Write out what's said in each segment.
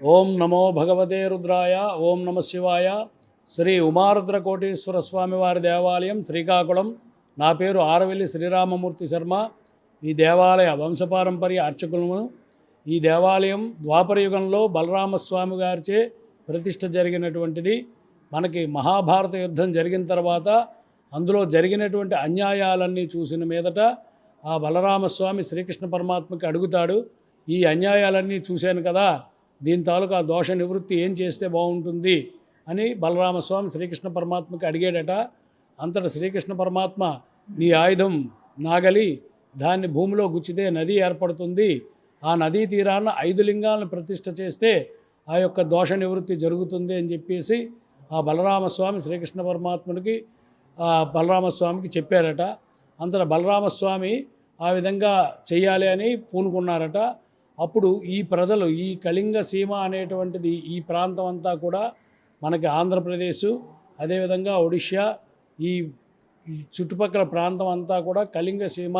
ఓం నమో భగవతే రుద్రాయ ఓం నమ శివాయ. శ్రీ ఉమారుద్ర కోటేశ్వర స్వామి వారి దేవాలయం శ్రీకాకుళం. నా పేరు ఆరవెల్లి శ్రీరామమూర్తి శర్మ. ఈ దేవాలయ వంశపారంపర్య అర్చకులను. ఈ దేవాలయం ద్వాపర యుగంలో బలరామస్వామి గారిచే ప్రతిష్ట జరిగినటువంటిది. మనకి మహాభారత యుద్ధం జరిగిన తర్వాత అందులో జరిగినటువంటి అన్యాయాలన్నీ చూసిన మీదట ఆ బలరామస్వామి శ్రీకృష్ణ పరమాత్మకి అడుగుతాడు ఈ అన్యాయాలన్నీ చూశాను కదా దీని తాలూకా దోష నివృత్తి ఏం చేస్తే బాగుంటుంది అని బలరామస్వామి శ్రీకృష్ణ పరమాత్మకి అడిగాడట. అంతట శ్రీకృష్ణ పరమాత్మ నీ ఆయుధం నాగలి దాన్ని భూమిలో గుచ్చితే నది ఏర్పడుతుంది. ఆ నదీ తీరాన ఐదు లింగాలను ప్రతిష్ట చేస్తే ఆ యొక్క దోష నివృత్తి జరుగుతుంది అని చెప్పేసి ఆ బలరామస్వామి శ్రీకృష్ణ పరమాత్ముడికి ఆ బలరామస్వామికి చెప్పారట. అంతట బలరామస్వామి ఆ విధంగా చెయ్యాలి అని పూనుకున్నారట. అప్పుడు ఈ ప్రజలు ఈ కళింగ సీమ అనేటువంటిది ఈ ప్రాంతం అంతా కూడా మనకి ఆంధ్రప్రదేశ్ అదేవిధంగా ఒడిషా ఈ చుట్టుపక్కల ప్రాంతం అంతా కూడా కళింగ సీమ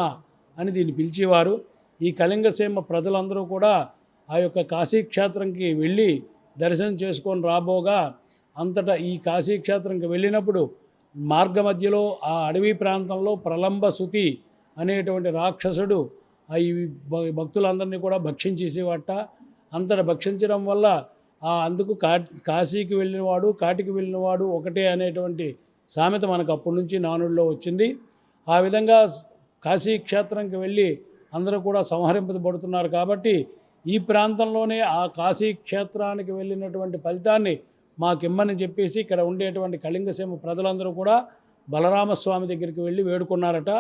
అని దీన్ని పిలిచేవారు. ఈ కళింగ సీమ ప్రజలందరూ కూడా ఆ యొక్క కాశీక్షేత్రంకి వెళ్ళి దర్శనం చేసుకొని రాబోగా అంతటా ఈ కాశీక్షేత్రంకి వెళ్ళినప్పుడు మార్గ మధ్యలో ఆ అడవి ప్రాంతంలో ప్రలంబ సుతి అనేటువంటి రాక్షసుడు ఈ భ- భక్తులందరినీ కూడా భక్షించేసేవాట అంతట భక్షించడం వల్ల ఆ అందుకు కా కాశీకి వెళ్ళినవాడు కాటికి వెళ్ళినవాడు ఒకటే అనేటువంటి సామెత మనకు అప్పటి నుంచి నానుడిలో వచ్చింది. ఆ విధంగా కాశీ క్షేత్రంకి వెళ్ళి అందరూ కూడా సంహరింపబడుతున్నారు కాబట్టి ఈ ప్రాంతంలోనే ఆ కాశీ క్షేత్రానికి వెళ్ళినటువంటి ఫలితాన్ని మాకిమ్మని చెప్పేసి ఇక్కడ ఉండేటువంటి కళింగసీమ ప్రజలందరూ కూడా బలరామస్వామి దగ్గరికి వెళ్ళి వేడుకున్నారట.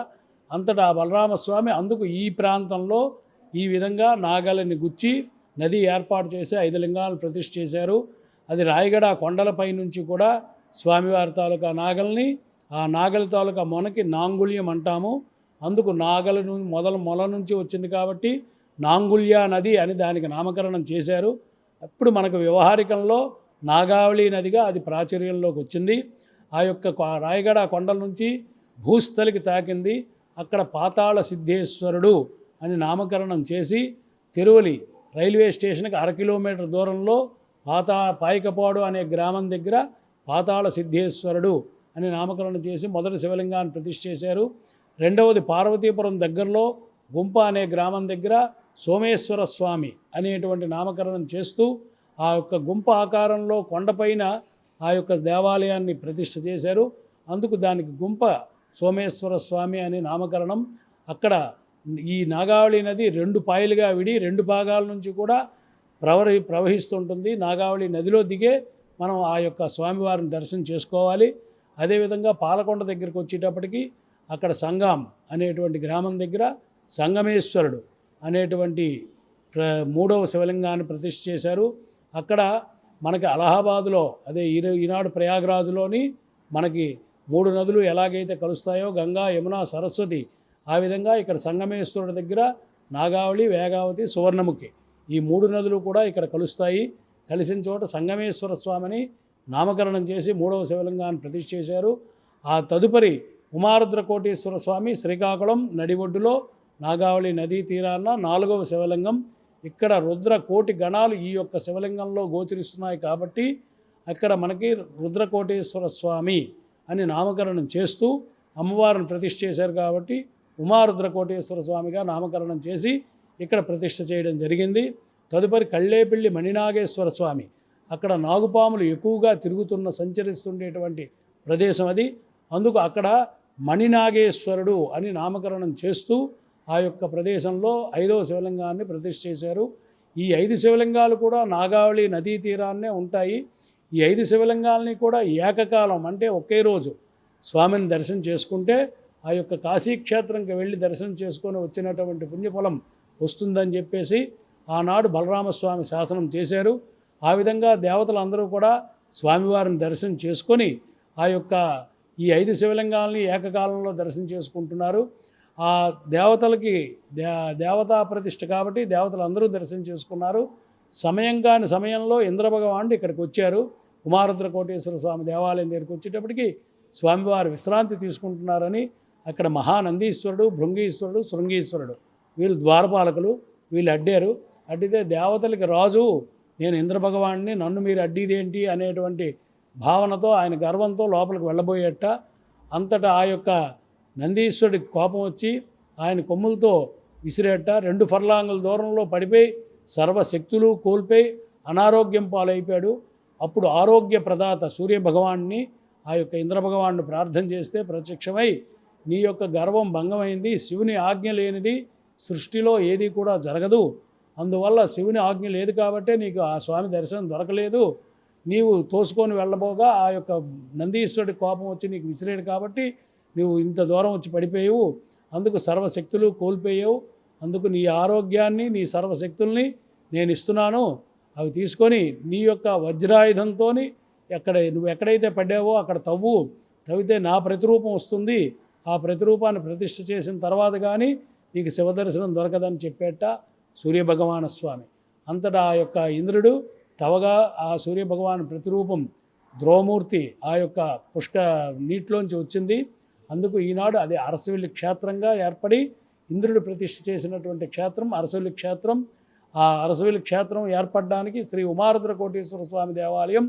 అంతటా బలరామస్వామి అందుకు ఈ ప్రాంతంలో ఈ విధంగా నాగలని గుచ్చి నది ఏర్పాటు చేసి ఐదు లింగాలను ప్రతిష్ఠ చేశారు. అది రాయగడ కొండలపై నుంచి కూడా స్వామివారి తాలూకా నాగల్ని ఆ నాగలి తాలూకా మొనకి నాంగుల్యం అంటాము. అందుకు నాగల ను మొదలు మొల నుంచి వచ్చింది కాబట్టి నాంగుల్య నది అని దానికి నామకరణం చేశారు. అప్పుడు మనకు వ్యవహారికంలో నాగావళి నదిగా అది ప్రాచుర్యంలోకి వచ్చింది. ఆ యొక్క కొ- రాయగడ కొండల నుంచి భూస్థలికి తాకింది. అక్కడ పాతాళ సిద్ధేశ్వరుడు అని నామకరణం చేసి తిరువలి రైల్వే స్టేషన్కి అర కిలోమీటర్ దూరంలో పాతా పాయకపాడు అనే గ్రామం దగ్గర పాతాళ సిద్ధేశ్వరుడు అని నామకరణం చేసి మొదటి శివలింగాన్ని ప్రతిష్ఠ చేశారు. రెండవది పార్వతీపురం దగ్గరలో గుంప అనే గ్రామం దగ్గర సోమేశ్వర స్వామి అనేటువంటి నామకరణం చేస్తూ ఆ యొక్క గుంప ఆకారంలో కొండపైన ఆ యొక్క దేవాలయాన్ని ప్రతిష్ఠ చేశారు. అందుకు దానికి గుంప సోమేశ్వర స్వామి అనే నామకరణం. అక్కడ ఈ నాగావళి నది రెండు పాయలుగా విడి రెండు భాగాల నుంచి కూడా ప్రవహి ప్రవహిస్తుంటుంది. నాగావళి నదిలో దిగే మనం ఆ యొక్క స్వామివారిని దర్శనం చేసుకోవాలి. అదేవిధంగా పాలకొండ దగ్గరికి వచ్చేటప్పటికి అక్కడ సంగం అనేటువంటి గ్రామం దగ్గర సంగమేశ్వరుడు అనేటువంటి ప్ర మూడవ శివలింగాన్ని ప్రతిష్ఠ చేశారు. అక్కడ మనకి అలహాబాదులో అదే ఈరో ఈనాడు ప్రయాగరాజులోని మనకి మూడు నదులు ఎలాగైతే కలుస్తాయో గంగా యమున సరస్వతి ఆ విధంగా ఇక్కడ సంగమేశ్వరుడి దగ్గర నాగావళి వేగావతి సువర్ణముఖి ఈ మూడు నదులు కూడా ఇక్కడ కలుస్తాయి. కలిసిన చోట సంగమేశ్వర స్వామిని నామకరణం చేసి మూడవ శివలింగాన్ని ప్రతిష్ఠ చేశారు. ఆ తదుపరి ఉమారుద్ర కోటేశ్వర స్వామి శ్రీకాకుళం నడిబొడ్డులో నాగావళి నదీ తీరాన నాలుగవ శివలింగం. ఇక్కడ రుద్ర కోటి గణాలు ఈ యొక్క శివలింగంలో గోచరిస్తున్నాయి కాబట్టి అక్కడ మనకి రుద్రకోటేశ్వర స్వామి అని నామకరణం చేస్తూ అమ్మవారిని ప్రతిష్ఠ చేశారు కాబట్టి ఉమారుద్రకోటేశ్వర స్వామిగా నామకరణం చేసి ఇక్కడ ప్రతిష్ఠ చేయడం జరిగింది. తదుపరి కళ్ళేపల్లి మణినాగేశ్వర స్వామి. అక్కడ నాగుపాములు ఎక్కువగా తిరుగుతున్న సంచరిస్తుండేటువంటి ప్రదేశం అది. అందుకు అక్కడ మణినాగేశ్వరుడు అని నామకరణం చేస్తూ ఆ యొక్క ప్రదేశంలో ఐదవ శివలింగాన్ని ప్రతిష్ఠ చేశారు. ఈ ఐదు శివలింగాలు కూడా నాగావళి నదీ తీరాన్నే ఉంటాయి. ఈ ఐదు శివలింగాలని కూడా ఏకకాలం అంటే ఒకే రోజు స్వామిని దర్శనం చేసుకుంటే ఆ యొక్క కాశీక్షేత్రంకి వెళ్ళి దర్శనం చేసుకొని వచ్చినటువంటి పుణ్యఫలం వస్తుందని చెప్పేసి ఆనాడు బలరామస్వామి శాసనం చేశారు. ఆ విధంగా దేవతలందరూ కూడా స్వామివారిని దర్శనం చేసుకొని ఆ యొక్క ఈ ఐదు శివలింగాలని ఏకకాలంలో దర్శనం చేసుకుంటున్నారు. ఆ దేవతలకి దే దేవతా ప్రతిష్ట కాబట్టి దేవతలు అందరూ దర్శనం చేసుకున్నారు. సమయం కాని సమయంలో ఇంద్రభగవానుడు ఇక్కడికి వచ్చారు. కుమారుద్ర కోటేశ్వర స్వామి దేవాలయం దగ్గరికి వచ్చేటప్పటికి స్వామివారు విశ్రాంతి తీసుకుంటున్నారని అక్కడ మహానందీశ్వరుడు భృంగీశ్వరుడు శృంగీశ్వరుడు వీళ్ళు ద్వారపాలకులు వీళ్ళు అడ్డారు. అడ్డితే దేవతలకి రాజు నేను ఇంద్రభగవాన్ని నన్ను మీరు అడ్డీదేంటి అనేటువంటి భావనతో ఆయన గర్వంతో లోపలికి వెళ్ళబోయేట. అంతటా ఆ యొక్క నందీశ్వరుడికి కోపం వచ్చి ఆయన కొమ్ములతో విసిరేట. రెండు ఫర్లాంగుల దూరంలో పడిపోయి సర్వశక్తులు కోల్పోయి అనారోగ్యం పాలైపోయాడు. అప్పుడు ఆరోగ్య ప్రదాత సూర్య భగవాన్ని ఆ యొక్క ఇంద్రభగవాన్ని ప్రార్థన చేస్తే ప్రత్యక్షమై నీ యొక్క గర్వం భంగమైంది శివుని ఆజ్ఞ లేనిది సృష్టిలో ఏది కూడా జరగదు. అందువల్ల శివుని ఆజ్ఞ లేదు కాబట్టే నీకు ఆ స్వామి దర్శనం దొరకలేదు. నీవు తోసుకొని వెళ్ళబోగా ఆ యొక్క నందీశ్వరుడి కోపం వచ్చి నీకు విసిరేడు కాబట్టి నువ్వు ఇంత దూరం వచ్చి పడిపోయావు. అందుకు సర్వశక్తులు కోల్పోయావు. అందుకు నీ ఆరోగ్యాన్ని నీ సర్వశక్తుల్ని నేను ఇస్తున్నాను. అవి తీసుకొని నీ యొక్క వజ్రాయుధంతో ఎక్కడ నువ్వు ఎక్కడైతే పడ్డావో అక్కడ తవ్వు. తవ్వితే నా ప్రతిరూపం వస్తుంది. ఆ ప్రతిరూపాన్ని ప్రతిష్ఠ చేసిన తర్వాత కానీ నీకు శివదర్శనం దొరకదని చెప్పేట సూర్యభగవాన స్వామి అంతటా ఆ యొక్క ఇంద్రుడు తవగా ఆ సూర్యభగవాన్ ప్రతిరూపం ద్రోమూర్తి ఆ యొక్క పుష్క నీటిలోంచి వచ్చింది. అందుకు ఈనాడు అది అరసవిల్లి క్షేత్రంగా ఏర్పడి ఇంద్రుడు ప్రతిష్ఠ చేసినటువంటి క్షేత్రం అరసవల్లి క్షేత్రం. ఆ అరసవల్లి క్షేత్రం ఏర్పడడానికి శ్రీ ఉమారుద్ర కోటేశ్వర స్వామి దేవాలయం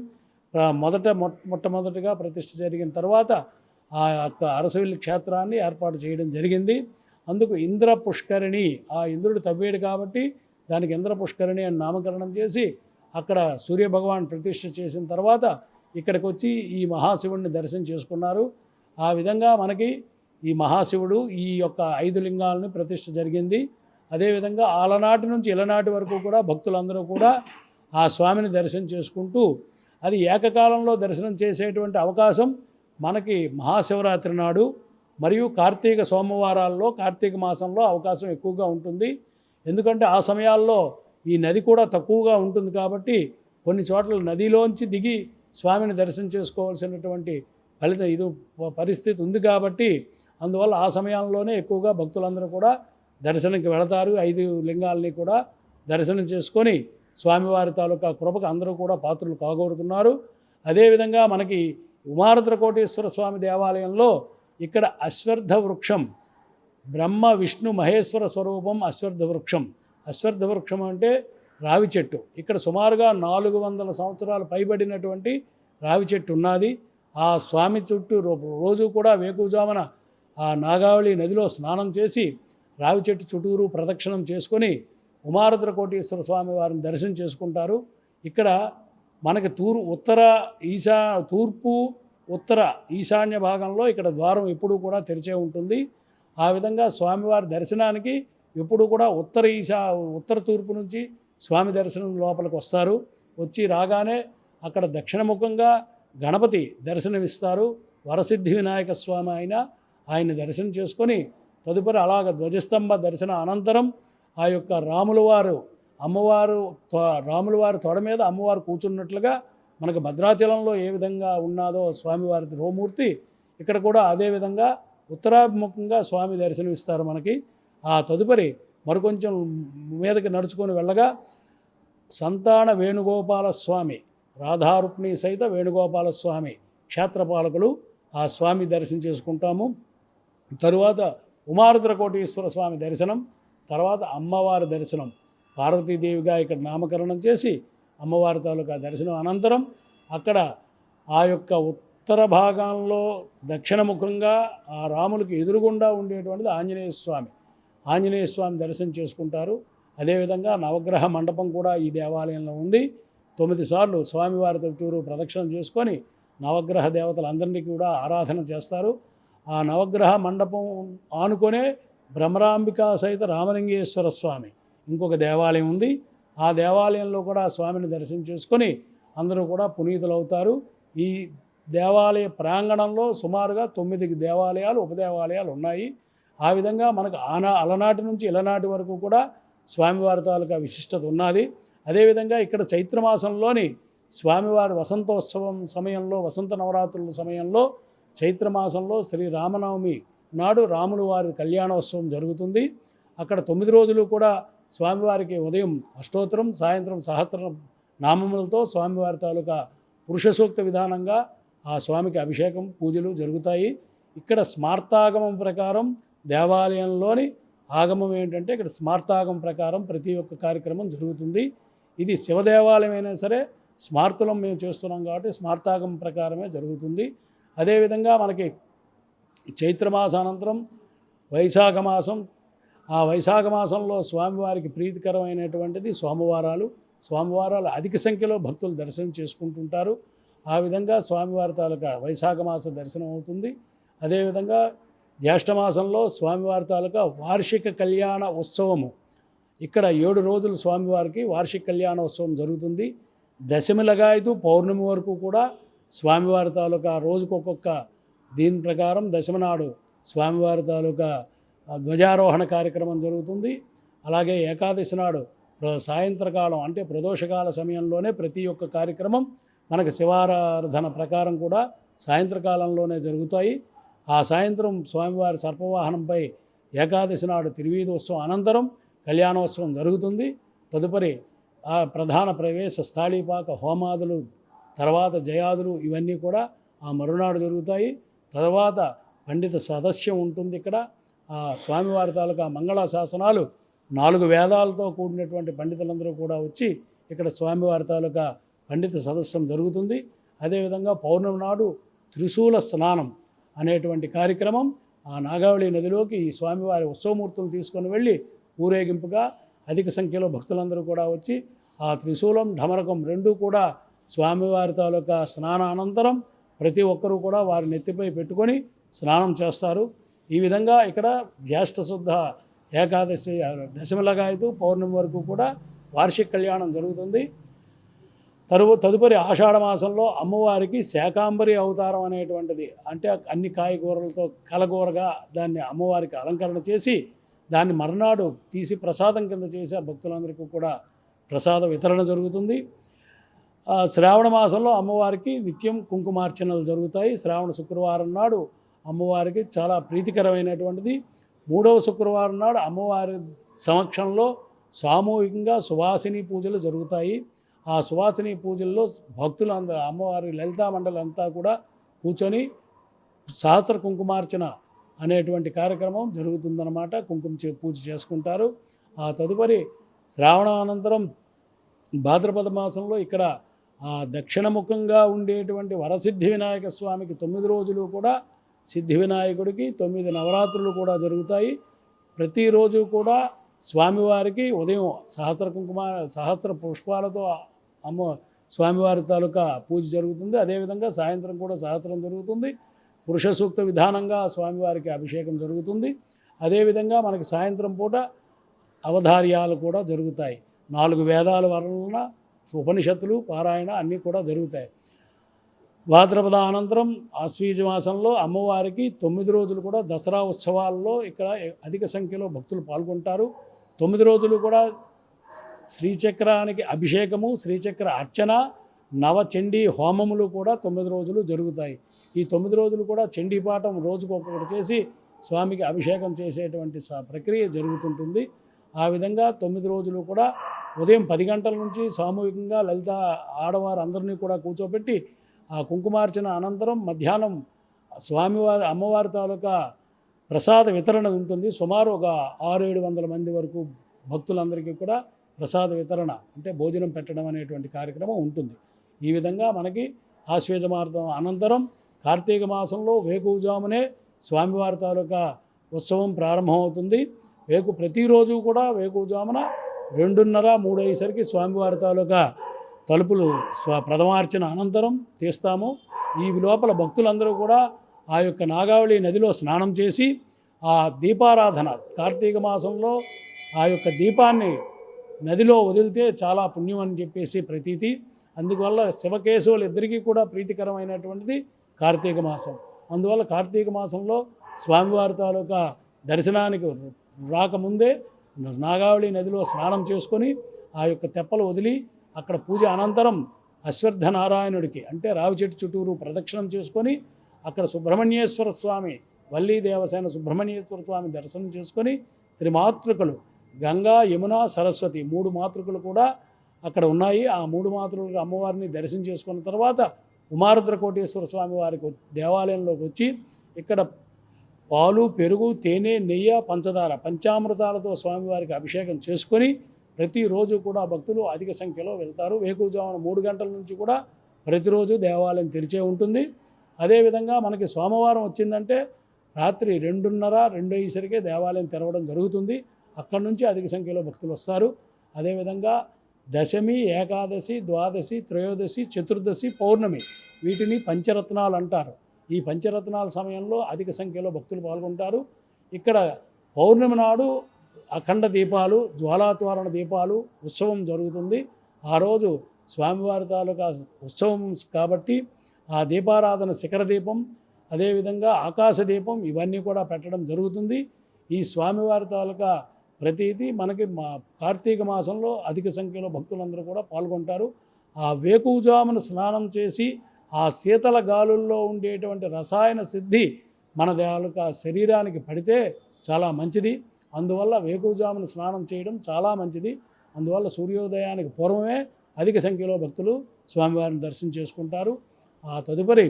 మొదట మొట్ట మొట్టమొదటిగా ప్రతిష్ఠ జరిగిన తర్వాత ఆ యొక్క అరసవల్లి క్షేత్రాన్ని ఏర్పాటు చేయడం జరిగింది. అందుకు ఇంద్ర పుష్కరిణి ఆ ఇంద్రుడు తవ్వేడు కాబట్టి దానికి ఇంద్ర పుష్కరిణి అని నామకరణం చేసి అక్కడ సూర్యభగవాన్ ప్రతిష్ఠ చేసిన తర్వాత ఇక్కడికి వచ్చి ఈ మహాశివుడిని దర్శనం చేసుకున్నారు. ఆ విధంగా మనకి ఈ మహాశివుడు ఈ యొక్క ఐదు లింగాలను ప్రతిష్ఠ జరిగింది. అదేవిధంగా ఆలనాటి నుంచి ఇలనాటి వరకు కూడా భక్తులందరూ కూడా ఆ స్వామిని దర్శనం చేసుకుంటూ అది ఏకకాలంలో దర్శనం చేసేటువంటి అవకాశం మనకి మహాశివరాత్రి నాడు మరియు కార్తీక సోమవారాల్లో కార్తీక మాసంలో అవకాశం ఎక్కువగా ఉంటుంది. ఎందుకంటే ఆ సమయాల్లో ఈ నది కూడా తక్కువగా ఉంటుంది కాబట్టి కొన్ని చోట్ల నదిలోంచి దిగి స్వామిని దర్శనం చేసుకోవాల్సినటువంటి ఫలితం ఇది పరిస్థితి ఉంది కాబట్టి అందువల్ల ఆ సమయంలోనే ఎక్కువగా భక్తులందరూ కూడా దర్శనంకి వెళతారు. ఐదు లింగాలని కూడా దర్శనం చేసుకొని స్వామివారి తాలూకా కృపకు అందరూ కూడా పాత్రలు కాగోరుతున్నారు. అదేవిధంగా మనకి ఉమారుద్ర కోటేశ్వర స్వామి దేవాలయంలో ఇక్కడ అశ్వర్థ వృక్షం బ్రహ్మ విష్ణు మహేశ్వర స్వరూపం అశ్వర్థ వృక్షం. అశ్వర్థ వృక్షం అంటే రావి చెట్టు. ఇక్కడ సుమారుగా నాలుగు వందల సంవత్సరాలు పైబడినటువంటి రావి చెట్టు ఉన్నది. ఆ స్వామి చుట్టూ రో- రోజు కూడా వేకుజామున ఆ నాగావళి నదిలో స్నానం చేసి రావి చెట్టు చుట్టూరు ప్రదక్షిణం చేసుకొని ఉమారుద్ర కోటేశ్వర స్వామి వారిని దర్శనం చేసుకుంటారు. ఇక్కడ మనకి తూరు ఉత్తర ఈశా తూర్పు ఉత్తర ఈశాన్య భాగంలో ఇక్కడ ద్వారం ఎప్పుడూ కూడా తెరిచే ఉంటుంది. ఆ విధంగా స్వామివారి దర్శనానికి ఎప్పుడు కూడా ఉత్తర ఈశా ఉత్తర తూర్పు నుంచి స్వామి దర్శనం లోపలికి వస్తారు. వచ్చి రాగానే అక్కడ దక్షిణముఖంగా గణపతి దర్శనమిస్తారు. వరసిద్ధి వినాయక స్వామి ఆయన ఆయన దర్శనం చేసుకొని తదుపరి అలాగ ధ్వజస్తంభ దర్శన అనంతరం ఆ యొక్క రాముల వారు అమ్మవారు తో- రాముల వారి తొడ మీద అమ్మవారు కూర్చున్నట్లుగా మనకు భద్రాచలంలో ఏ విధంగా ఉన్నాదో స్వామివారి రోమూర్తి ఇక్కడ కూడా అదే విధంగా ఉత్తరాభిముఖంగా స్వామి దర్శనమిస్తారు మనకి. ఆ తదుపరి మరికొంచెం మీదకి నడుచుకొని వెళ్ళగా సంతాన వేణుగోపాల స్వామి రాధారుక్ని సహిత వేణుగోపాల స్వామి క్షేత్రపాలకులు ఆ స్వామి దర్శనం చేసుకుంటాము. తరువాత ఉమారుద్ర కోటీశ్వర స్వామి దర్శనం తర్వాత అమ్మవారి దర్శనం. పార్వతీదేవిగా ఇక్కడ నామకరణం చేసి అమ్మవారి తాలూకా దర్శనం అనంతరం అక్కడ ఆ యొక్క ఉత్తర భాగంలో దక్షిణముఖంగా ఆ రాములకి ఎదురుగుండా ఉండేటువంటిది ఆంజనేయ స్వామి. ఆంజనేయ స్వామి దర్శనం చేసుకుంటారు. అదేవిధంగా నవగ్రహ మండపం కూడా ఈ దేవాలయంలో ఉంది. తొమ్మిది సార్లు స్వామివారి చుట్టూరు ప్రదక్షిణం చేసుకొని నవగ్రహ దేవతలందరినీ కూడా ఆరాధన చేస్తారు. ఆ నవగ్రహ మండపం ఆనుకొనే భ్రమరాంబికా సహిత రామలింగేశ్వర స్వామి ఇంకొక దేవాలయం ఉంది. ఆ దేవాలయంలో కూడా స్వామిని దర్శనం చేసుకొని అందరూ కూడా పునీతులవుతారు. ఈ దేవాలయ ప్రాంగణంలో సుమారుగా తొమ్మిది దేవాలయాలు ఉపదేవాలయాలు ఉన్నాయి. ఆ విధంగా మనకు ఆనా అలనాటి నుంచి ఇలనాటి వరకు కూడా స్వామివారి తాలూకా విశిష్టత ఉన్నది. అదేవిధంగా ఇక్కడ చైత్రమాసంలోని స్వామివారి వసంతోత్సవం సమయంలో వసంత నవరాత్రుల సమయంలో చైత్రమాసంలో శ్రీ రామనవమి నాడు రాములు వారి కళ్యాణోత్సవం జరుగుతుంది. అక్కడ తొమ్మిది రోజులు కూడా స్వామివారికి ఉదయం అష్టోత్తరం సాయంత్రం సహస్ర నామములతో స్వామివారి తాలూకా పురుష సూక్త విధానంగా ఆ స్వామికి అభిషేకం పూజలు జరుగుతాయి. ఇక్కడ స్మార్తాగమం ప్రకారం దేవాలయంలోని ఆగమం ఏంటంటే ఇక్కడ స్మార్తాగం ప్రకారం ప్రతి ఒక్క కార్యక్రమం జరుగుతుంది. ఇది శివదేవాలయం అయినా సరే స్మార్తులం మేము చేస్తున్నాం కాబట్టి స్మార్తాగం ప్రకారమే జరుగుతుంది. అదేవిధంగా మనకి చైత్రమాసానంతరం వైశాఖ మాసం. ఆ వైశాఖ మాసంలో స్వామివారికి ప్రీతికరమైనటువంటిది సోమవారాలు. స్వామివారాలు అధిక సంఖ్యలో భక్తులు దర్శనం చేసుకుంటుంటారు. ఆ విధంగా స్వామివారి తాలూకా వైశాఖ మాస దర్శనం అవుతుంది. అదేవిధంగా జ్యేష్ఠమాసంలో స్వామివారి తాలూకా వార్షిక కళ్యాణ ఉత్సవము. ఇక్కడ ఏడు రోజులు స్వామివారికి వార్షిక కళ్యాణ ఉత్సవం జరుగుతుంది. దశమి లగాయతు పౌర్ణమి వరకు కూడా స్వామివారి తాలూకా రోజుకు ఒక్కొక్క దీని ప్రకారం దశమనాడు స్వామివారి తాలూకా ధ్వజారోహణ కార్యక్రమం జరుగుతుంది. అలాగే ఏకాదశి నాడు సాయంత్రకాలం అంటే ప్రదోషకాల సమయంలోనే ప్రతి ఒక్క కార్యక్రమం మనకు శివారాధన ప్రకారం కూడా సాయంత్రకాలంలోనే జరుగుతాయి. ఆ సాయంత్రం స్వామివారి సర్పవాహనంపై ఏకాదశి నాడు తిరువీధోత్సవం అనంతరం కళ్యాణోత్సవం జరుగుతుంది. తదుపరి ఆ ప్రధాన ప్రవేశ స్థాళీపాక హోమాదులు తర్వాత జయాదులు ఇవన్నీ కూడా ఆ మరునాడు జరుగుతాయి. తర్వాత పండిత సదస్యం ఉంటుంది ఇక్కడ. ఆ స్వామివారి తాలూకా మంగళ శాసనాలు నాలుగు వేదాలతో కూడినటువంటి పండితులందరూ కూడా వచ్చి ఇక్కడ స్వామివారి తాలూకా పండిత సదస్యం జరుగుతుంది. అదేవిధంగా పౌర్ణమి నాడు త్రిశూల స్నానం అనేటువంటి కార్యక్రమం ఆ నాగావళి నదిలోకి ఈ స్వామివారి ఉత్సవమూర్తులు తీసుకొని వెళ్ళి ఊరేగింపుగా అధిక సంఖ్యలో భక్తులందరూ కూడా వచ్చి ఆ త్రిశూలం ఢమరకం రెండూ కూడా స్వామివారి తాలూకా స్నాన అనంతరం ప్రతి ఒక్కరూ కూడా వారి నెత్తిపై పెట్టుకొని స్నానం చేస్తారు. ఈ విధంగా ఇక్కడ జ్యేష్ఠ శుద్ధ ఏకాదశి దశమిలగాయతు పౌర్ణమి వరకు కూడా వార్షిక కళ్యాణం జరుగుతుంది. తరువు తదుపరి ఆషాఢ మాసంలో అమ్మవారికి శాకాంబరి అవతారం అనేటువంటిది అంటే అన్ని కాయగూరలతో కలగూరగా దాన్ని అమ్మవారికి అలంకరణ చేసి దాన్ని మర్నాడు తీసి ప్రసాదం కింద చేసి ఆ భక్తులందరికీ కూడా ప్రసాద వితరణ జరుగుతుంది. శ్రావణ మాసంలో అమ్మవారికి నిత్యం కుంకుమార్చనలు జరుగుతాయి. శ్రావణ శుక్రవారం నాడు అమ్మవారికి చాలా ప్రీతికరమైనటువంటిది. మూడవ శుక్రవారం నాడు అమ్మవారి సమక్షంలో సామూహికంగా సువాసిని పూజలు జరుగుతాయి. ఆ సువాసిని పూజల్లో భక్తులు అందరూ అమ్మవారి లలితా మండలి అంతా కూడా కూర్చొని సహస్ర కుంకుమార్చన అనేటువంటి కార్యక్రమం జరుగుతుందన్నమాట. కుంకుమ చే- పూజ చేసుకుంటారు. ఆ తదుపరి శ్రావణ అనంతరం భాద్రపద మాసంలో ఇక్కడ ఆ దక్షిణముఖంగా ఉండేటువంటి వరసిద్ధి వినాయక స్వామికి తొమ్మిది రోజులు కూడా సిద్ధి వినాయకుడికి తొమ్మిది నవరాత్రులు కూడా జరుగుతాయి. ప్రతిరోజు కూడా స్వామివారికి ఉదయం సహస్ర కుంకుమ సహస్ర పుష్పాలతో అమ్మ స్వామివారి తాలూకా పూజ జరుగుతుంది. అదేవిధంగా సాయంత్రం కూడా సహస్రం జరుగుతుంది. పురుష సూక్త విధానంగా స్వామివారికి అభిషేకం జరుగుతుంది. అదేవిధంగా మనకి సాయంత్రం పూట అవధార్యాలు కూడా జరుగుతాయి. నాలుగు వేదాల వలన ఉపనిషత్తులు పారాయణ అన్నీ కూడా జరుగుతాయి. భాద్రపద అనంతరం ఆశ్వీజ మాసంలో అమ్మవారికి తొమ్మిది రోజులు కూడా దసరా ఉత్సవాల్లో ఇక్కడ అధిక సంఖ్యలో భక్తులు పాల్గొంటారు. తొమ్మిది రోజులు కూడా శ్రీచక్రానికి అభిషేకము శ్రీచక్ర అర్చన నవచండీ హోమములు కూడా తొమ్మిది రోజులు జరుగుతాయి. ఈ తొమ్మిది రోజులు కూడా చండీపాఠం రోజుకు ఒక్కొక్కటి చేసి స్వామికి అభిషేకం చేసేటువంటి ప్రక్రియ జరుగుతుంటుంది. ఆ విధంగా తొమ్మిది రోజులు కూడా ఉదయం పది గంటల నుంచి సామూహికంగా లలిత ఆడవారు అందరినీ కూడా కూర్చోబెట్టి ఆ కుంకుమార్చన అనంతరం మధ్యాహ్నం స్వామివారి అమ్మవారి తాలూకా ప్రసాద వితరణ ఉంటుంది. సుమారు ఒక ఆరు ఏడు వందల మంది వరకు భక్తులందరికీ కూడా ప్రసాద వితరణ అంటే భోజనం పెట్టడం అనేటువంటి కార్యక్రమం ఉంటుంది. ఈ విధంగా మనకి ఆశ్వేజమార్థం అనంతరం కార్తీక మాసంలో వేకువజామునే స్వామివారి తాలూకా ఉత్సవం ప్రారంభమవుతుంది. వేకు ప్రతిరోజు కూడా వేకువజామున రెండున్నర మూడు అయ్యేసరికి స్వామివారి తాలూకా తలుపులు స్వ ప్రథమార్చన అనంతరం తీస్తాము. ఈ లోపల భక్తులందరూ కూడా ఆ యొక్క నాగావళి నదిలో స్నానం చేసి ఆ దీపారాధన కార్తీక మాసంలో ఆ యొక్క దీపాన్ని నదిలో వదిలితే చాలా పుణ్యం అని చెప్పేసి ప్రతీతి. అందువల్ల శివకేశవులు ఇద్దరికీ కూడా ప్రీతికరమైనటువంటిది కార్తీక మాసం. అందువల్ల కార్తీక మాసంలో స్వామివారి తాలూకా దర్శనానికి రాకముందే నాగావళి నదిలో స్నానం చేసుకొని ఆ యొక్క తెప్పలు వదిలి అక్కడ పూజ అనంతరం అశ్వత్థ నారాయణుడికి అంటే రావి చెట్టు చుట్టూరు ప్రదక్షిణం చేసుకొని అక్కడ సుబ్రహ్మణ్యేశ్వర స్వామి వల్లీ దేవసేన సుబ్రహ్మణ్యేశ్వర స్వామి దర్శనం చేసుకొని త్రిమాతృకలు గంగా యమున సరస్వతి మూడు మాతృకలు కూడా అక్కడ ఉన్నాయి. ఆ మూడు మాతృకలు అమ్మవారిని దర్శనం చేసుకున్న తర్వాత ఉమారుద్ర కోటేశ్వర స్వామి వారికి దేవాలయంలోకి వచ్చి ఇక్కడ పాలు పెరుగు తేనె నెయ్యి పంచదార పంచామృతాలతో స్వామివారికి అభిషేకం చేసుకొని ప్రతిరోజు కూడా భక్తులు అధిక సంఖ్యలో వెళ్తారు. వేకువజామున మూడు గంటల నుంచి కూడా ప్రతిరోజు దేవాలయం తెరిచే ఉంటుంది. అదేవిధంగా మనకి సోమవారం వచ్చిందంటే రాత్రి రెండున్నర రెండు అయ్యేసరికే దేవాలయం తెరవడం జరుగుతుంది. అక్కడి నుంచి అధిక సంఖ్యలో భక్తులు వస్తారు. అదేవిధంగా దశమి ఏకాదశి ద్వాదశి త్రయోదశి చతుర్దశి పౌర్ణమి వీటిని పంచరత్నాలు అంటారు. ఈ పంచరత్నాల సమయంలో అధిక సంఖ్యలో భక్తులు పాల్గొంటారు. ఇక్కడ పౌర్ణమి నాడు అఖండ దీపాలు జ్వాలాత్వారణ దీపాలు ఉత్సవం జరుగుతుంది. ఆ రోజు స్వామివారి తాలూకా ఉత్సవం కాబట్టి ఆ దీపారాధన శిఖర దీపం అదేవిధంగా ఆకాశ దీపం ఇవన్నీ కూడా పెట్టడం జరుగుతుంది. ఈ స్వామివారి తాలూకా ప్రతీది మనకి మా కార్తీక మాసంలో అధిక సంఖ్యలో భక్తులందరూ కూడా పాల్గొంటారు. ఆ వేకువజామున స్నానం చేసి ఆ శీతల గాలుల్లో ఉండేటువంటి రసాయన సిద్ధి మన తాలూకా శరీరానికి పడితే చాలా మంచిది. అందువల్ల వేకువజామున స్నానం చేయడం చాలా మంచిది. అందువల్ల సూర్యోదయానికి పూర్వమే అధిక సంఖ్యలో భక్తులు స్వామివారిని దర్శనం చేసుకుంటారు. ఆ తదుపరి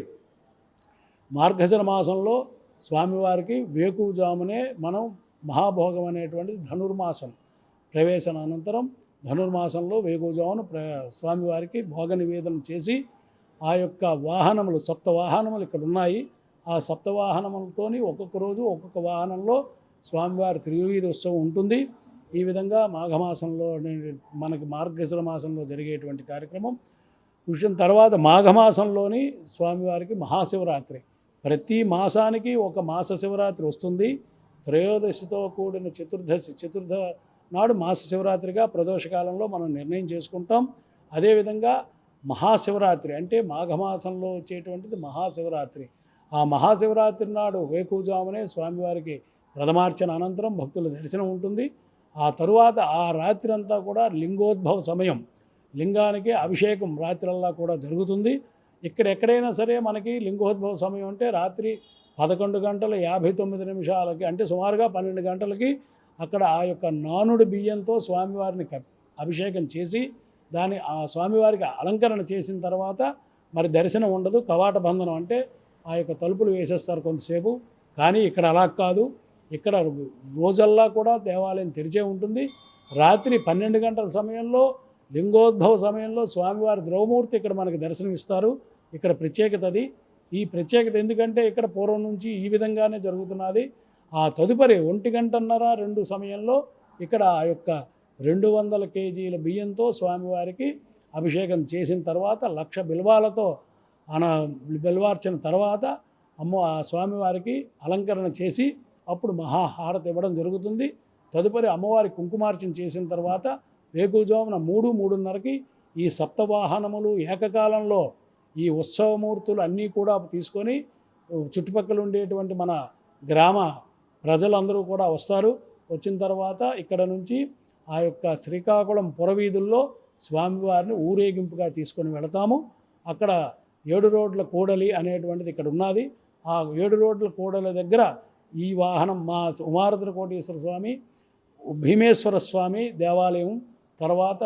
మార్గశిర మాసంలో స్వామివారికి వేకువజామునే మనం మహాభోగం అనేటువంటిది ధనుర్మాసం. ప్రవేశన అనంతరం ధనుర్మాసంలో వేకువజామును ప్ర స్వామివారికి భోగ నివేదన చేసి ఆ యొక్క వాహనములు సప్త వాహనములు ఇక్కడ ఉన్నాయి. ఆ సప్త వాహనములతోని ఒక్కొక్క రోజు ఒక్కొక్క వాహనంలో స్వామివారి త్రివీధి ఉత్సవం ఉంటుంది. ఈ విధంగా మాఘమాసంలో మనకి మార్గశిర మాసంలో జరిగేటువంటి కార్యక్రమం. విషయం తర్వాత మాఘమాసంలోని స్వామివారికి మహాశివరాత్రి. ప్రతి మాసానికి ఒక మాస శివరాత్రి వస్తుంది. త్రయోదశితో కూడిన చతుర్దశి చతుర్థ నాడు మాస శివరాత్రిగా ప్రదోషకాలంలో మనం నిర్ణయం చేసుకుంటాం. అదేవిధంగా మహాశివరాత్రి అంటే మాఘమాసంలో వచ్చేటువంటిది మహాశివరాత్రి. ఆ మహాశివరాత్రి నాడు వేకువజామునే స్వామివారికి ప్రథమార్చన అనంతరం భక్తుల దర్శనం ఉంటుంది. ఆ తరువాత ఆ రాత్రి అంతా కూడా లింగోద్భవ సమయం. లింగానికి అభిషేకం రాత్రల్లా కూడా జరుగుతుంది. ఇక్కడ ఎక్కడైనా సరే మనకి లింగోద్భవ సమయం అంటే రాత్రి పదకొండు గంటల యాభై తొమ్మిది నిమిషాలకి అంటే సుమారుగా పన్నెండు గంటలకి అక్కడ ఆ యొక్క నానుడి బియ్యంతో స్వామివారిని కప్- అభిషేకం చేసి దాని ఆ స్వామివారికి అలంకరణ చేసిన తర్వాత మరి దర్శనం ఉండదు. కవాట బంధనం అంటే ఆ యొక్క తలుపులు వేసేస్తారు కొంతసేపు. కానీ ఇక్కడ అలా కాదు. ఇక్కడ రోజల్లా కూడా దేవాలయం తెరిచే ఉంటుంది. రాత్రి పన్నెండు గంటల సమయంలో లింగోద్భవ సమయంలో స్వామివారి ద్రవమూర్తి ఇక్కడ మనకి దర్శనమిస్తారు. ఇక్కడ ప్రత్యేకత అది. ఈ ప్రత్యేకత ఎందుకంటే ఇక్కడ పూర్వం నుంచి ఈ విధంగానే జరుగుతున్నది. ఆ తదుపరి ఒంటి గంటన్నర రెండు సమయంలో ఇక్కడ ఆ యొక్క రెండు వందల కేజీల బియ్యంతో స్వామివారికి అభిషేకం చేసిన తర్వాత లక్ష బిల్వాలతో అన బిల్వార్చిన తర్వాత అమ్మ ఆ స్వామివారికి అలంకరణ చేసి అప్పుడు మహాహారతి ఇవ్వడం జరుగుతుంది. తదుపరి అమ్మవారి కుంకుమార్చన చేసిన తర్వాత వేకుజామున మూడు మూడున్నరకి ఈ సప్తవాహనములు ఏకకాలంలో ఈ ఉత్సవమూర్తులు అన్నీ కూడా తీసుకొని చుట్టుపక్కల ఉండేటువంటి మన గ్రామ ప్రజలందరూ కూడా వస్తారు. వచ్చిన తర్వాత ఇక్కడ నుంచి ఆ యొక్క శ్రీకాకుళం పురవీధుల్లో స్వామివారిని ఊరేగింపుగా తీసుకొని వెళతాము. అక్కడ ఏడు రోడ్ల కూడలి అనేటువంటిది ఇక్కడ ఉన్నది. ఆ ఏడు రోడ్ల కూడలి దగ్గర ఈ వాహనం మా ఉమారుద్ర కోటేశ్వర స్వామి భీమేశ్వర స్వామి దేవాలయం తర్వాత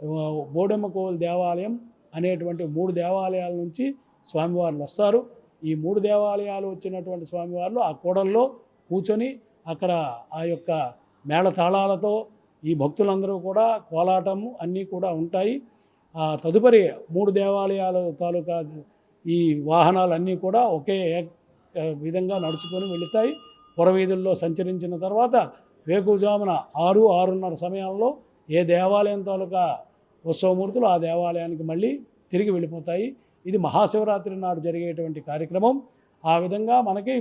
ఆ, బోడెమ్మ దేవాలయం అనేటువంటి మూడు దేవాలయాల నుంచి స్వామివార్లు వస్తారు. ఈ మూడు దేవాలయాలు వచ్చినటువంటి స్వామివార్లు ఆ కూడల్లో కూర్చొని అక్కడ ఆ యొక్క మేళతాళాలతో ఈ భక్తులందరూ కూడా కోలాటము అన్నీ కూడా ఉంటాయి. ఆ తదుపరి మూడు దేవాలయాల తాలూకా ఈ వాహనాలన్నీ కూడా ఒకే విధంగా నడుచుకొని వెళుతాయి. పురవీధుల్లో సంచరించిన తర్వాత వేకుజామున ఆరు ఆరున్నర సమయంలో ఏ దేవాలయం తాలూకా ఉత్సవమూర్తులు ఆ దేవాలయానికి మళ్ళీ తిరిగి వెళ్ళిపోతాయి. ఇది మహాశివరాత్రి నాడు జరిగేటువంటి కార్యక్రమం. ఆ విధంగా మనకి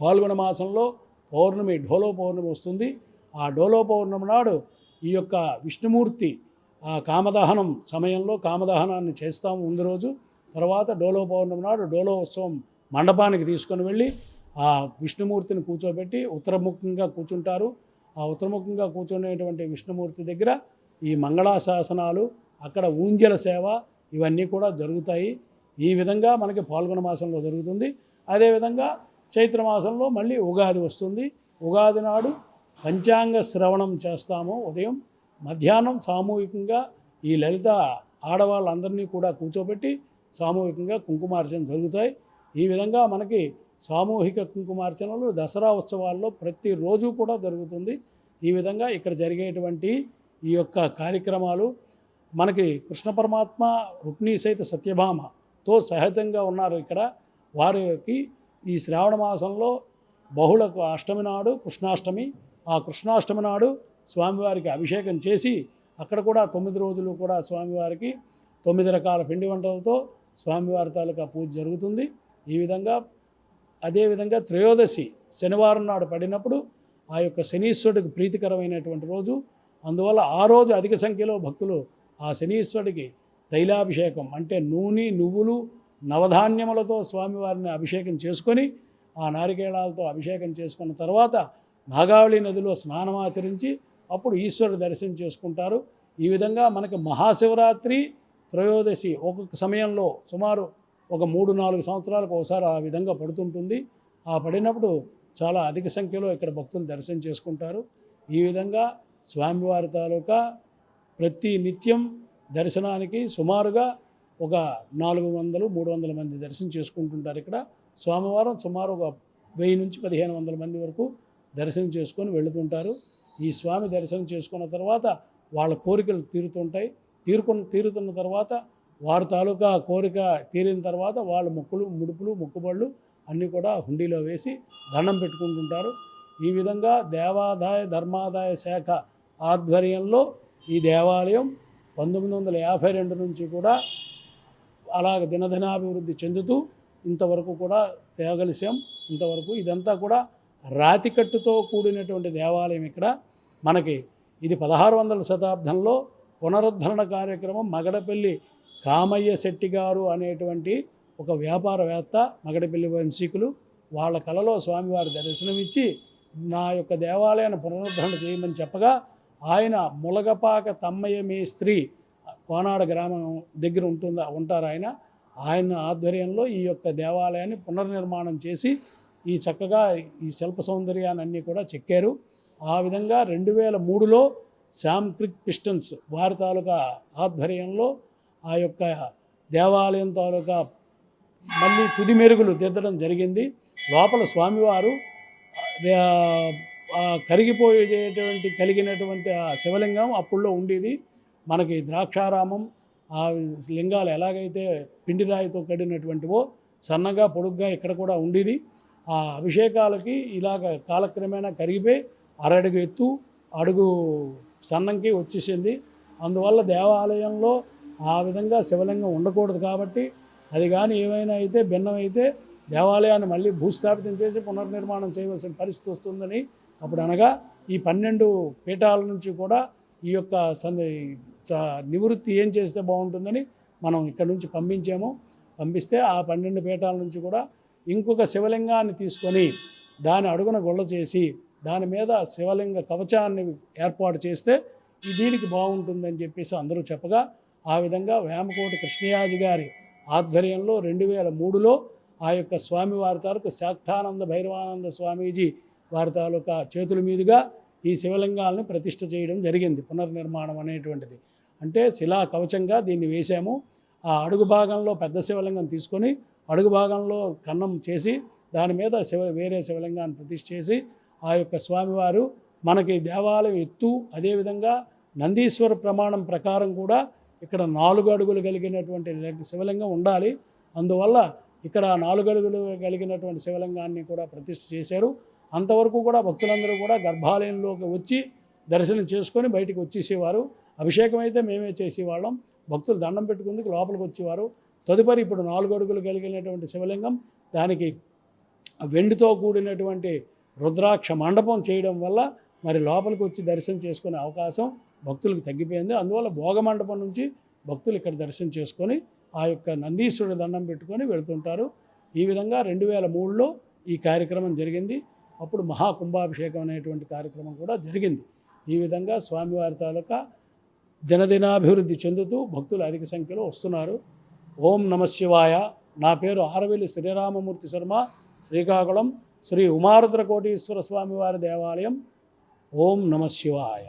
ఫాల్గుణ మాసంలో పౌర్ణమి ఢోలో పౌర్ణమి వస్తుంది. ఆ డోలో పౌర్ణమి నాడు ఈ యొక్క విష్ణుమూర్తి ఆ కామదహనం సమయంలో కామదహనాన్ని చేస్తాము ముందు రోజు. తర్వాత డోలో పౌర్ణమి నాడు డోలో ఉత్సవం మండపానికి తీసుకొని వెళ్ళి ఆ విష్ణుమూర్తిని కూర్చోబెట్టి ఉత్తరముఖంగా కూర్చుంటారు. ఆ ఉత్తరముఖంగా కూర్చునేటువంటి విష్ణుమూర్తి దగ్గర ఈ మంగళాశాసనాలు అక్కడ ఊంజల సేవ ఇవన్నీ కూడా జరుగుతాయి. ఈ విధంగా మనకి పాల్గొన మాసంలో జరుగుతుంది. అదేవిధంగా చైత్ర మాసంలో మళ్ళీ ఉగాది వస్తుంది. ఉగాది నాడు పంచాంగ శ్రవణం చేస్తాము ఉదయం మధ్యాహ్నం సామూహికంగా ఈ లలిత ఆడవాళ్ళందరినీ కూడా కూర్చోబెట్టి సామూహికంగా కుంకుమార్చన జరుగుతాయి. ఈ విధంగా మనకి సామూహిక కుంకుమార్చనలు దసరా ఉత్సవాల్లో ప్రతిరోజు కూడా జరుగుతుంది. ఈ విధంగా ఇక్కడ జరిగేటువంటి ఈ యొక్క కార్యక్రమాలు మనకి కృష్ణ పరమాత్మ రుక్మిణీ సహిత సత్యభామతో సహితంగా ఉన్నారు ఇక్కడ. వారికి ఈ శ్రావణ మాసంలో బహుళ అష్టమి నాడు కృష్ణాష్టమి ఆ కృష్ణాష్టమి నాడు స్వామివారికి అభిషేకం చేసి అక్కడ కూడా తొమ్మిది రోజులు కూడా స్వామివారికి తొమ్మిది రకాల పిండి వంటలతో స్వామివారి తాలూకా పూజ జరుగుతుంది. ఈ విధంగా అదేవిధంగా త్రయోదశి శనివారం నాడు పడినప్పుడు ఆ యొక్క శనీశ్వరుడికి ప్రీతికరమైనటువంటి రోజు. అందువల్ల ఆ రోజు అధిక సంఖ్యలో భక్తులు ఆ శనీశ్వరుడికి తైలాభిషేకం అంటే నూనె నువ్వులు నవధాన్యములతో స్వామివారిని అభిషేకం చేసుకొని ఆ నారికేళాలతో అభిషేకం చేసుకున్న తర్వాత నాగావళి నదిలో స్నానం ఆచరించి అప్పుడు ఈశ్వరుడు దర్శనం చేసుకుంటారు. ఈ విధంగా మనకి మహాశివరాత్రి త్రయోదశి ఒక్కొక్క సమయంలో సుమారు ఒక మూడు నాలుగు సంవత్సరాలకు ఒకసారి ఆ విధంగా పడుతుంటుంది. ఆ పడినప్పుడు చాలా అధిక సంఖ్యలో ఇక్కడ భక్తులు దర్శనం చేసుకుంటారు. ఈ విధంగా స్వామివారి తాలూకా ప్రతి నిత్యం దర్శనానికి సుమారుగా ఒక నాలుగు వందలు మూడు వందల మంది దర్శనం చేసుకుంటుంటారు ఇక్కడ. సోమవారం సుమారు ఒక వెయ్యి నుంచి పదిహేను వందల మంది వరకు దర్శనం చేసుకొని వెళుతుంటారు. ఈ స్వామి దర్శనం చేసుకున్న తర్వాత వాళ్ళ కోరికలు తీరుతుంటాయి. తీరుకున్న తీరుతున్న తర్వాత వారి తాలూకా కోరిక తీరిన తర్వాత వాళ్ళ మొక్కులు ముడుపులు మొక్కుబళ్ళు అన్నీ కూడా హుండీలో వేసి దండం పెట్టుకుంటుంటారు. ఈ విధంగా దేవాదాయ ధర్మాదాయ శాఖ ఆధ్వర్యంలో ఈ దేవాలయం పంతొమ్మిది వందల యాభై రెండు నుంచి కూడా అలాగ దినదినాభివృద్ధి చెందుతూ ఇంతవరకు కూడా తేగలిసాం. ఇంతవరకు ఇదంతా కూడా రాతికట్టుతో కూడినటువంటి దేవాలయం ఇక్కడ. మనకి ఇది పదహారు వందల శతాబ్దంలో పునరుద్ధరణ కార్యక్రమం మగడపల్లి కామయ్య శెట్టి గారు అనేటువంటి ఒక వ్యాపారవేత్త మగడపల్లి వంశీకులు వాళ్ళ కళలో స్వామివారి దర్శనమిచ్చి నా యొక్క దేవాలయాన్ని పునరుద్ధరణ చేయమని చెప్పగా ఆయన ములగపాక తమ్మయ్య మేస్త్రి కోనాడ గ్రామం దగ్గర ఉంటుందా ఉంటారు ఆయన. ఆయన ఆధ్వర్యంలో ఈ యొక్క దేవాలయాన్ని పునర్నిర్మాణం చేసి ఈ చక్కగా ఈ శిల్ప సౌందర్యాన్ని అన్నీ కూడా చెక్కారు. ఆ విధంగా రెండు వేల మూడులో శామ్ క్రిక్ పిస్టన్స్ వారి తాలూకా ఆధ్వర్యంలో ఆ యొక్క దేవాలయం తాలూకా మళ్ళీ తుది మెరుగులు దిద్దడం జరిగింది. లోపల స్వామివారు కరిగిపోయేటువంటి కలిగినటువంటి ఆ శివలింగం అప్పుల్లో ఉండేది. మనకి ద్రాక్షారామం ఆ లింగాలు ఎలాగైతే పిండిరాయితో కడినటువంటివో సన్నగా పొడుగ్గా ఇక్కడ కూడా ఉండేది. ఆ అభిషేకాలకి ఇలాగ కాలక్రమేణా కరిగిపోయి అరడుగు ఎత్తు అడుగు సన్నంకి వచ్చేసింది. అందువల్ల దేవాలయంలో ఆ విధంగా శివలింగం ఉండకూడదు కాబట్టి అది కానీ ఏమైనా అయితే భిన్నమైతే దేవాలయాన్ని మళ్ళీ భూస్థాపితం చేసి పునర్నిర్మాణం చేయవలసిన పరిస్థితి వస్తుందని అప్పుడు అనగా ఈ పన్నెండు పీఠాల నుంచి కూడా ఈ యొక్క సంద నివృత్తి ఏం చేస్తే బాగుంటుందని మనం ఇక్కడ నుంచి పంపించాము. పంపిస్తే ఆ పన్నెండు పీఠాల నుంచి కూడా ఇంకొక శివలింగాన్ని తీసుకొని దాని అడుగున గొల్ల చేసి దాని మీద శివలింగ కవచాన్ని ఏర్పాటు చేస్తే దీనికి బాగుంటుందని చెప్పేసి అందరూ చెప్పగా ఆ విధంగా వేమకోటి కృష్ణయాజి గారి ఆధ్వర్యంలో రెండు వేల మూడులో ఆ యొక్క స్వామి వారి తాలూకు శాక్తానంద భైరవానంద స్వామీజీ వారి తాలూకా చేతుల మీదుగా ఈ శివలింగాలను ప్రతిష్ఠ చేయడం జరిగింది పునర్నిర్మాణం అనేటువంటిది. అంటే శిలా కవచంగా దీన్ని వేశాము. ఆ అడుగు భాగంలో పెద్ద శివలింగం తీసుకొని అడుగు భాగంలో కన్నం చేసి దాని మీద శివ వేరే శివలింగాన్ని ప్రతిష్ఠ చేసి ఆ యొక్క స్వామివారు మనకి దేవాలయం ఎత్తు అదేవిధంగా నందీశ్వర ప్రమాణం ప్రకారం కూడా ఇక్కడ నాలుగు అడుగులు కలిగినటువంటి శివలింగం ఉండాలి. అందువల్ల ఇక్కడ నాలుగు అడుగులు కలిగినటువంటి శివలింగాన్ని కూడా ప్రతిష్ఠ చేశారు. అంతవరకు కూడా భక్తులందరూ కూడా గర్భాలయంలోకి వచ్చి దర్శనం చేసుకొని బయటికి వచ్చేసేవారు. అభిషేకం అయితే మేమే చేసేవాళ్ళం. భక్తులు దండం పెట్టుకుందుకు లోపలికి వచ్చేవారు. తదుపరి ఇప్పుడు నాలుగు అడుగులు కలిగినటువంటి శివలింగం దానికి వెండితో కూడినటువంటి రుద్రాక్ష మండపం చేయడం వల్ల మరి లోపలికి వచ్చి దర్శనం చేసుకునే అవకాశం భక్తులకు తగ్గిపోయింది. అందువల్ల భోగ మండపం నుంచి భక్తులు ఇక్కడ దర్శనం చేసుకొని ఆ యొక్క నందీశ్వరుడు దండం పెట్టుకొని వెళ్తుంటారు. ఈ విధంగా రెండు వేల మూడులో ఈ కార్యక్రమం జరిగింది. అప్పుడు మహాకుంభాభిషేకం అనేటువంటి కార్యక్రమం కూడా జరిగింది. ఈ విధంగా స్వామివారి తాలూకా దినదినాభివృద్ధి చెందుతూ భక్తులు అధిక సంఖ్యలో వస్తున్నారు. ఓం నమ శివాయ. నా పేరు ఆరవేలి శ్రీరామమూర్తి శర్మ. శ్రీకాకుళం శ్రీ ఉమారుద్ర కోటీశ్వర స్వామివారి దేవాలయం. ఓం నమ శివాయ.